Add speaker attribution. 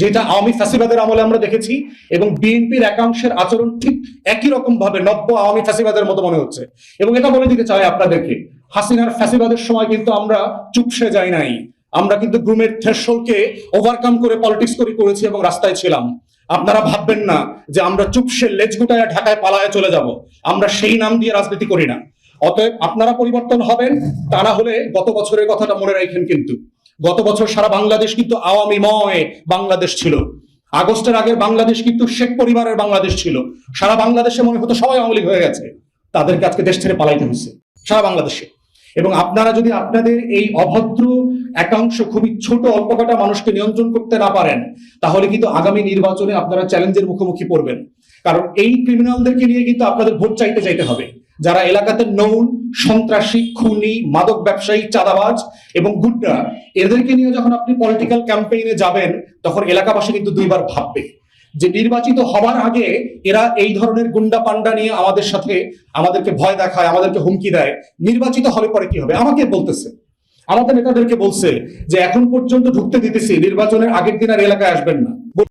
Speaker 1: যেটা আওয়ামী ফ্যাসিবাদের আমলে আমরা দেখেছি, এবং বিএনপির একাংশের আচরণ ঠিক একই রকম ভাবে নব্য আওয়ামী ফ্যাসিবাদের মতো মনে হচ্ছে। এবং এটা বলে দিতে চাই আপনাদেরকে, হাসিনার ফ্যাসিবাদের সময় কিন্তু আমরা চুপসে যাই নাই। আমরা কিন্তু গ্রুমের থ্রেশলকে ওভারকাম করে পলিটিক্স করে, করেছি এবং রাস্তায় ছিলাম। আপনারা ভাববেন না যে আমরা চুপসে লেজ গুটায় ঢাকায় পালায় চলে যাব। আমরা সেই নাম দিয়ে রাজনীতি করি না। অতএব আপনারা পরিবর্তন হবেন, তা না হলে গত বছরের কথাটা মনে রাখেন কিন্তু। গত বছর সারা বাংলাদেশ কিন্তু আওয়ামীময় বাংলাদেশ ছিল। আগস্টের আগের বাংলাদেশ কিন্তু শেখ পরিবারের বাংলাদেশ ছিল। সারা বাংলাদেশে মনে হতো সবাই আওয়ামী হয়ে গেছে। তাদেরকে আজকে দেশ ছেড়ে পালাইতে হয়েছে সারা বাংলাদেশে। এবং আপনারা যদি আপনাদের এই অভদ্র একাংশ খুবই ছোট অল্প কটা মানুষকে নিয়ন্ত্রণ করতে না পারেন, তাহলে কিন্তু আগামী নির্বাচনে আপনারা চ্যালেঞ্জের মুখোমুখি পড়বেন। কারণ এই ক্রিমিনালদেরকে নিয়ে কিন্তু আপনাদের ভোট চাইতে চাইতে হবে। যারা এলাকাতে নৌন, সন্ত্রাসী, খুনি, মাদক ব্যবসায়ী, চাঁদাবাজ এবং গুন্ডা এদেরকে নিয়ে যখন আপনি পলিটিক্যাল ক্যাম্পেইনে যাবেন, তখন এলাকাবাসী কিন্তু দুইবার ভাববে যে নির্বাচিত হবার আগে এরা এই ধরনের গুন্ডা পান্ডা নিয়ে আমাদের সাথে আমাদেরকে ভয় দেখায়, আমাদেরকে হুমকি দেয়। নির্বাচিত হলে পরে কি হবে? আমাকে বলতেছে। আমাদের নেতাদেরকে বলছে যে, এখন পর্যন্ত ঢুকতে দিতেছি, নির্বাচনের আগের দিন আর এলাকায় আসবেন না।